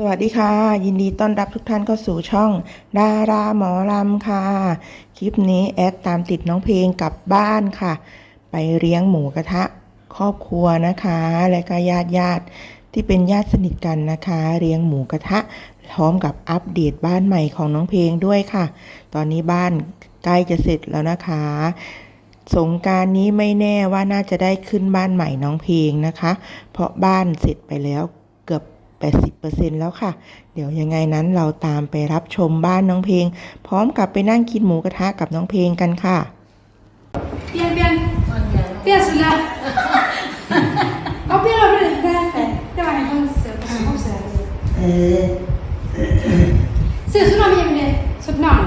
สวัสดีค่ะ ยินดีต้อนรับทุกท่านเข้าสู่ช่อง ดาราหมอลำค่ะ คลิปนี้แอดตามติดน้องเพลงกลับบ้านค่ะ ไปเลี้ยงหมูกระทะ ครอบครัวนะคะ และก็ญาติญาติที่เป็นญาติสนิทกันนะคะ เลี้ยงหมูกระทะ พร้อมกับอัปเดตบ้านใหม่ของน้องเพลงด้วยค่ะ ตอนนี้บ้านใกล้จะเสร็จแล้วนะคะสงการนี้ไม่แน่ว่าน่าจะได้ขึ้นบ้านใหม่น้องเพลงนะคะ เพราะบ้านเสร็จไปแล้วเกือบ 80%แล้วค่ะ เดี๋ยวยังไงนั้นเราตามไปรับชมบ้านน้องเพลง พร้อมกับไปนั่งกินหมูกระทะกับน้องเพลงกันค่ะเปลี่ยนเปลี่ยนเปลี่ยนสุดละเอาเปลี่ยนเราไปเลยได้แต่แต่ว่าให้เขาเสือเขาเสือเออเสือสุดหนอนไมียังไงสุดหนอน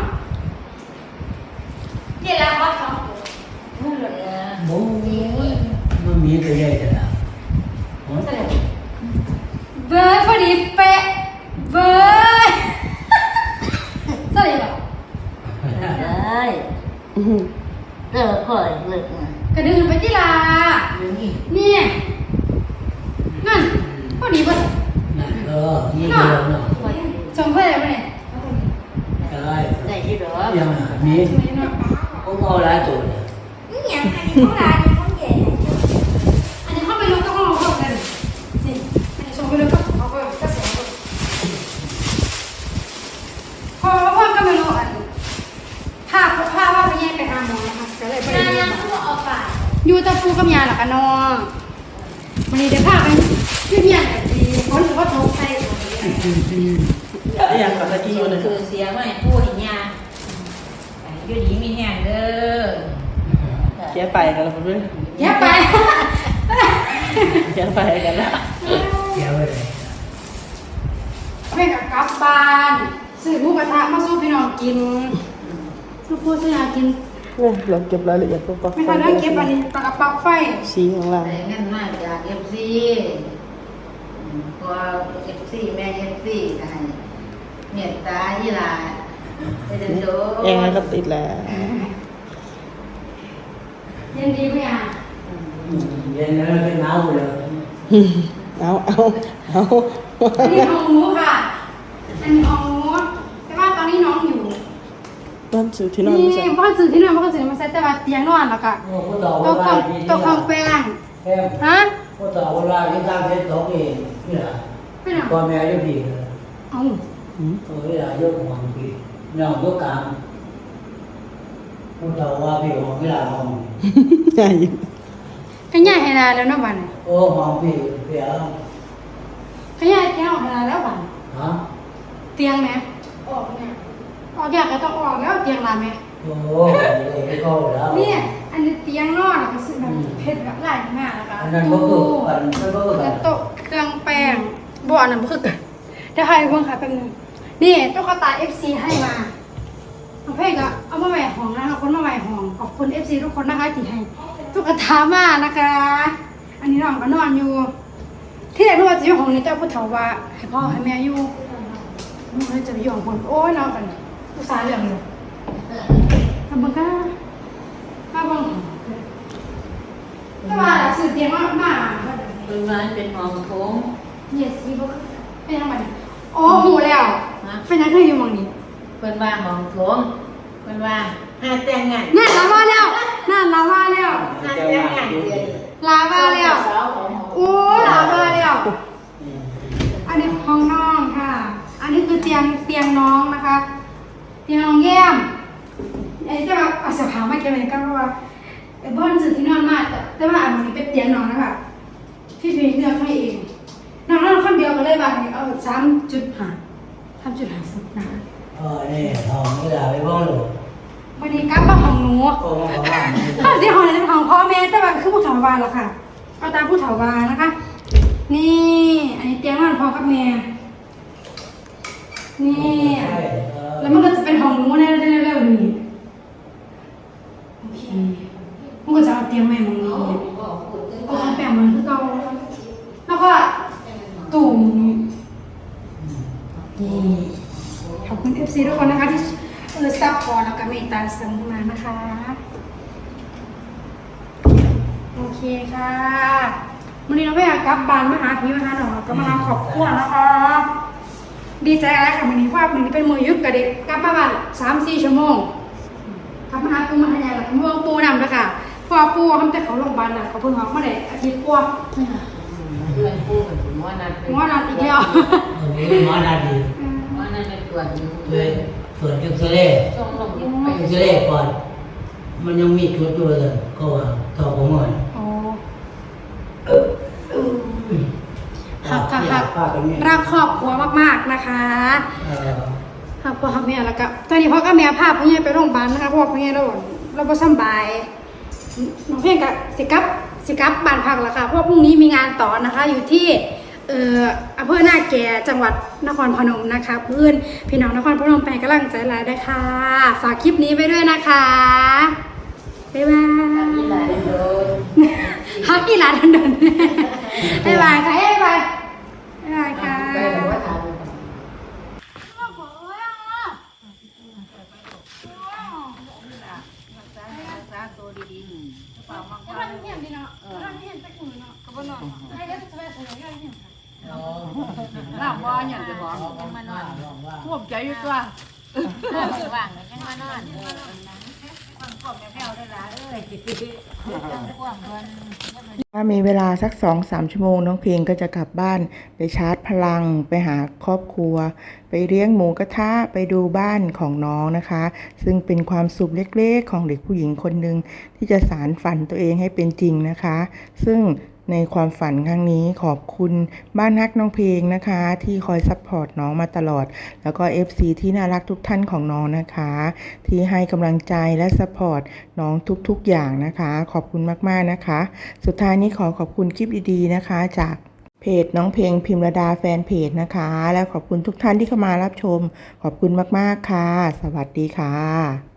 เนี่ยแล้วว่าเขาโอ้โหมันมีอะไรกันอะ ว้ยพอดีเป๊ะเว้ยสวัสดีค่ะได้เออปล่อยเลยนะกระดึงไปที่ลาเนี่ยนั่นพอดีป่ะนั่นเออนี่เดียวเนาะชมเพื่อนอะไรเนี่ยได้ได้ที่เหรอยังนี่ผมเอาหลายตัวเนี่ยนี่อย่างอันนี้ของหลายอันของใหญ่อันนี้เข้าไปลงก็ห้องห้องกันนี่ชมไปเลยก็ อยู่ตะปูกับยาหลักนอวันนี้ได้ภาพไปขึ้นยันดีคนก็ทงไปได้ยังกับตะกี้อยู่เสียไม่พูดอย่างยาอยู่ดีมีแห้งเด้อจ๊ไปกันแล้วเพื่อนแกไปเจ๊ไปกันแล้วเจ๊กไปแม่กับกลับบ้านซื้อหมูกระทะมาสู้พี่น้องกินสู้พูดสู้ยากิน เนี่ยเราเก็บรายละเอียดพวกปลั๊กไม่ทันได้เก็บอันนี้ปากับะปักไฟสีของเราเงั้นมาจาก็บซีพอเอฟซีแม่เอฟซีก็ให้เมตตายี่ลาเดินโดแอร์ก็ติดแล้วเย็นดีไหมอะเย็นแล้วเป็นเอาเลยเอาเอาเอาอันนี้ของหมูค่ะอันนี้ของ ซื้อที่นอนมาใส่นี่พ่อซื้อที่นอนพ่อซื้อมาใช่แต่ว่าเตียงนอนแล้วก็ตัวคำตัวองแปลงฮะพ่อต่อเวลาที่ตั้งเซ็ตสองเองนี่แหละพ่อแม่ยุ่งดีเอ้าเออเวลายุ่งหัวดีน้องยก็กลางพ่ต่อว่าพี่ของเวลาหองใช่ก็ย่าให้นาแล้วนะบ้านโอ้หองพี่เดี๋ยวก็ย่าแค่ออกนาแล้วบ้านฮะเตียงไหมออกเนี่ย ออกอยากก็ต้องออกแล้วเตียงลาแม่โอ้โหไม่เข้าแล้วเนี่ย อันนี้เตียงนอนก็ซื้อแบบเผ็ดแบบหลายมากนะคะตู้นล้นโต๊ะเครื่องแป้งบ่อันนั้นก็คือกันเดี๋ให้เพิ่งค่ะแป๊บนึงนี่ตุ๊กตา FC ให้มาเพชรก็เอามาใหม่ห้องนะคะคนมาใหม่ห้องขอบคุณ FC ทุกคนนะคะที่ให้ตุ๊กตามานะคะ อันนี้น้องก็นอนอยู่ ที่ไหกนึกว่าจะอยู่ห้องนี้จ้าพุทธถว่าให้พ่อให้แม่อยู่นี่จะอยู่ห้องคนโอ้ยนอนกัน อุตส่าห์เรื่องเลยทำบังก็มาเบังแต่ว่าสื่อเตียงมากมากเป็นร้านเป็นห้องโถงเยสซีบ่คือเป็นยังไงอ๋อหูแล้วเป็นยังไงอยู่มองนี้เป็นว่าห้องโถงเป็นว่าหาแต่งงานนั่นลาว่าแล้วนั่นลาว่าแล้วหาแต่งงานเดือนลาว่าแล้วสาโอ้ลาว่าแล้วอันนี้ห้องน้องค่ะ อันนี้คือเตียงเตียงน้องนะคะ เตียงน้องแย้มไอ้ที่ว่าเอาเสภามาเก็บไว้ก็เพราะว่าไอ้บ้านสื่อที่นอนมากแต่แต่ว่าอันนี้เป็นเตียงน้องนะคะที่พี่เลือกให้เองน้องนอนคนเดียวก็เลยว่าให้เอาสามจุดห้าสามจุดห้าสิบนะคะเออนี่ทองนี่แหละไปบ้องหลวงวันนี้กลับมาของหนูโอ้มาบ้านข้าวสีหอยเป็นของพ่อแม่แต่ว่าคือผู้เฒ่าวานแล้วค่ะเอาตามผู้เฒ่าวานนะคะ นี่ อันนี้เตียงนอนพ่อกับแม่นี่ แล้วมันก็จะเป็นของหนูในเร็วๆนี้โอเคมันก็จะเอาเตียงใหม่มานี้ก็จะแปลมันคือเก่าแล้วก็ตุ่มนี่ขอบคุณ FC ทุกคนนะคะที่เออซัพพอร์ตแล้วก็เมตตาสมมานะคะ โอเคค่ะวันนี้เราไปหากลับบ้านมาหาพี่มาหาหนอก็มาหาครอบครัวนะคะ ดีใจอะไรค่ะวันนี้เพราะว่าวันนี้เป็นมือยุบกับเด็กกลับมาบ้านสามสี่ชั่วโมงกลับมาหาปูมาหายายหลักเมืองปูนำแล้วค่ะเพราะว่อปูทำแต่เขาโรงพยาบาลน่ะเขาเพิ่งออกมาได้อาทิตย์กว่าเพื่อนพูดกับผมว่านัดหมอนัดอีกแล้ววันนี้หมอนาดีว่านัดไปตรวจเลยตรวจเอ็กซเรย์ช่วงลงเอ็กซเรย์ก่อน มันยังมีจุดอยู่เลยก็ว่าต่อผมก่อน โอ้หักค่ะหักป้าเป็นไงรักครอบครัวมากๆนะคะเอ่อหักพ่อหักแม่แล้วก็ตอนนี้พ่อกับแม่พาพ่อใหญ่ไปโรงพยาบาลนะคะเพราะว่าพ่อใหญ่เราเราบ่สำบายน้องเพ่งกับสิกลับสิกลับบ้านพักแล้วค่ะเพราะว่าพรุ่งนี้มีงานต่อนะคะ อยู่ที่เอ่ออำเภอหน้าแก่จังหวัดนครพนมนะคะเพื่อนพี่น้องนครพนมไปนกำลังใจหลายด้วยค่ะ ฝากคลิปนี้ไปด้วยนะคะบ๊ายบายที่ไหนโดนฮักอีหลานเดินๆบ๊ายบายค่ะบ๊ายบาย บ๊ายบายค่ะไปแต่ว่าทานรักษาตัวดีๆหนึ่งเปล่ามากแล้วมันเห็นดีเนาะแล้วมันเห็นตะกุ่นเนาะก็บ่นอนให้ได้สบายๆก็เห็นค่ะๆน้ำว่าอย่างจะบอกมานอนท่วมใจอยู่ตัวว่างยังมานอนฟังพ่อแม่แพ้วได้ละเอ้ยกว้างเพิ่น ถ้ามีเวลาสักสองสามชั่วโมงน้องเพลงก็จะกลับบ้านไปชาร์จพลังไปหาครอบครัว ไปเลี้ยงหมูกระทะไปดูบ้านของน้องนะคะ ซึ่งเป็นความสุขเล็กๆ ของเด็กผู้หญิงคนหนึ่งที่จะสารฝันตัวเองให้เป็นจริงนะคะ ซึ่ง ในความฝันครั้งนี้ขอบคุณบ้านฮักน้องเพลงนะคะ ที่คอยซัพพอร์ตน้องมาตลอด แล้วก็ FC ที่น่ารักทุกท่านของน้องนะคะ ที่ให้กำลังใจและซัพพอร์ตน้องทุกๆอย่างนะคะ ขอบคุณมากๆนะคะ สุดท้ายนี้ขอขอบคุณคลิปดีๆนะคะ จากเพจน้องเพลงพิมรดาแฟนเพจนะคะ และขอบคุณทุกท่านที่เข้ามารับชม ขอบคุณมากๆค่ะ สวัสดีค่ะ